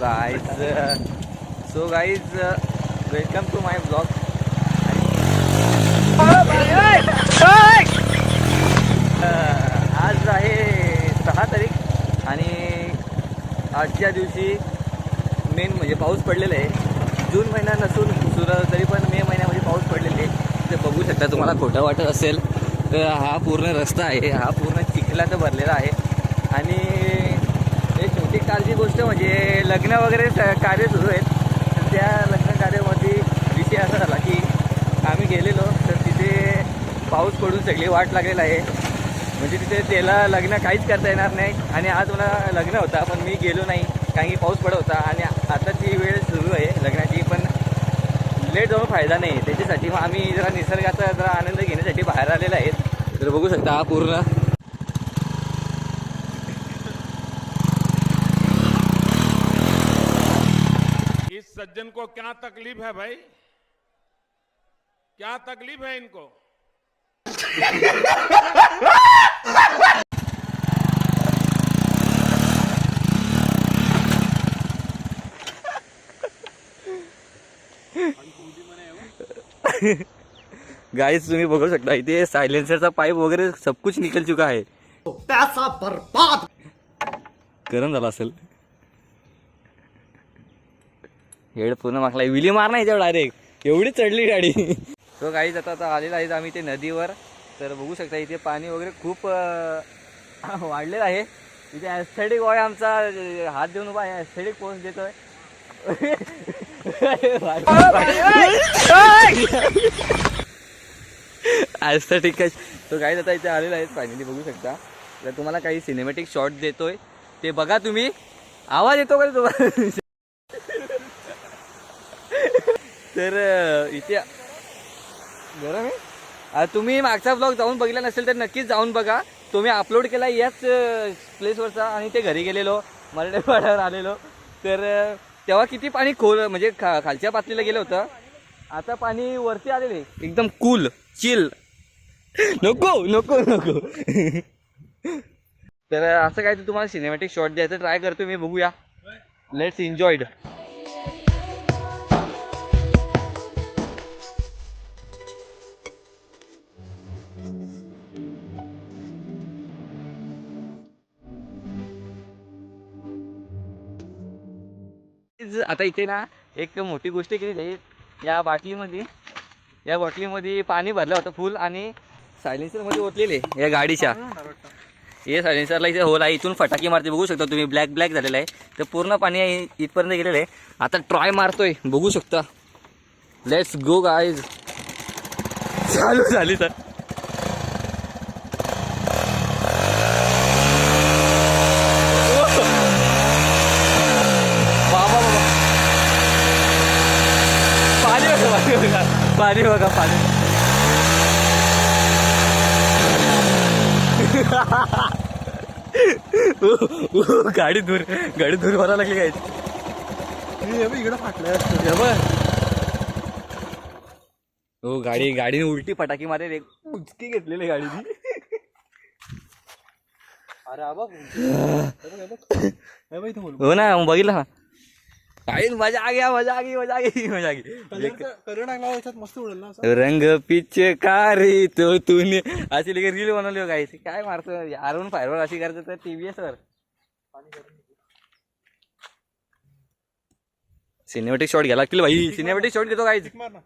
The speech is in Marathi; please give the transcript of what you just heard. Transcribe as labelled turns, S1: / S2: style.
S1: So guys so guys welcome to my blog आज आहे सहा तारीख आणि आजच्या दिवशी मेन म्हणजे पाऊस पडलेला आहे. जून महिना नसून सुरू तरी पण मे महिन्यामध्ये पाऊस पडलेले आहे. ते बघू शकता तुम्हाला खोटं वाटत असेल तर हा पूर्ण रस्ता आहे हा पूर्ण चिखलाचं भरलेला आहे. आणि एक गोष्ट म्हणजे लग्न वगैरे कार्य सुरू आहेत. तर त्या लग्न कार्यामध्ये विषय असा झाला की आम्ही गेलेलो तर तिथे पाऊस पडून सगळी वाट लागलेला आहे. म्हणजे तिथे त्याला लग्न काहीच करता येणार नाही आणि आज मला लग्न होता पण मी गेलो नाही. कारण की पाऊस पडत होता आणि आताची वेळ सुरू आहे लग्नाची पण लेट जाऊन फायदा नाही. त्याच्यासाठी मग आम्ही जरा निसर्गाचा जरा आनंद घेण्यासाठी बाहेर आलेला आहेत तर बघू शकता हा पूर्ण
S2: सज्जन को क्या तकलीफ है भाई? क्या तकलीफ है इनको?
S1: गाईज तुम्ही बघू शकता इथे सायलेन्सरचा पाईप वगैरे सब कुछ निकल चुका आहे.
S3: पैसा बर्बाद!
S1: गरम झाला असेल. हेड पूर्ण मागला विली मार नाही डायरेक्ट एवढी चढली गाडी. तो गाडी जाता आता आलेला आहे आम्ही ते नदीवर. तर बघू शकता इथे पाणी वगैरे खूप वाढलेलं आहे. इथे ॲस्थेटिक बॉय आमचा हात देऊन उभा आहे. ॲस्थेटिक पोस्ट देतोय. ॲस्थेटिक तो गाईज आता इथे आलेला आहे फायनली बघू शकता. तर तुम्हाला काही सिनेमॅटिक शॉट देतोय. ते बघा तुम्ही. आवाज येतो का तुम्हाला? तर इथे बरं आहे. तुम्ही मागचा ब्लॉग जाऊन बघितला नसेल तर नक्कीच जाऊन बघा. तुम्ही अपलोड केला याच प्लेसवरचा आणि ते घरी गेलेलो मराठवाड्यावर आलेलो. तर तेव्हा किती पाणी खोल म्हणजे खा खालच्या पातळीला गेलं होतं. आता पाणी वरती आलेले एकदम कूल चिल नको नको नको. तर असं काय तुम्हाला सिनेमॅटिक शॉट द्यायचं ट्राय करतो मी बघूया. लेट्स एन्जॉयड आता इथे ना एक मोठी गोष्ट केली जाईल. या बाटलीमध्ये या बाटलीमध्ये पाणी भरलं होतं फुल आणि सायलेन्सरमध्ये ओतलेले या गाडीच्या. हे सायलेन्सरला इथे होल आहे. इथून फटाके मारते. बघू शकता तुम्ही. ब्लॅक ब्लॅक झालेलं आहे. तर पूर्ण पाणी इथपर्यंत गेलेलं आहे. आता ट्राय मारतोय. बघू शकता. लेट्स गो गाईज चालू झाली तर बाबा बाबा पाणी बघा पाणी बघा पाणी. बघा गाडी दूर गाडी दूर व्हायला लागली काय
S3: इकडे फाटलं
S1: हो गाडी गाडीने उलटी फटाकी मारेल एक उचकी घेतलेली गाडीनी.
S3: अरे आबा
S1: हो ना बघितलं काही मजा आ गया मजा आ गई मजा आ गई मजा आ गई।
S3: कलर टाकला याच्यात मस्त उडेल ना असं.
S1: रंग तो तूने अशी लगेच रील बनवली हो काही काय मारतो आरून फायरवर अशी करतो तर टीव्हीएस वर. सिनेमॅटिक शॉट घ्यायला लागतील भाई. सिनेमॅटिक शॉट घेतो काय
S3: मार ना.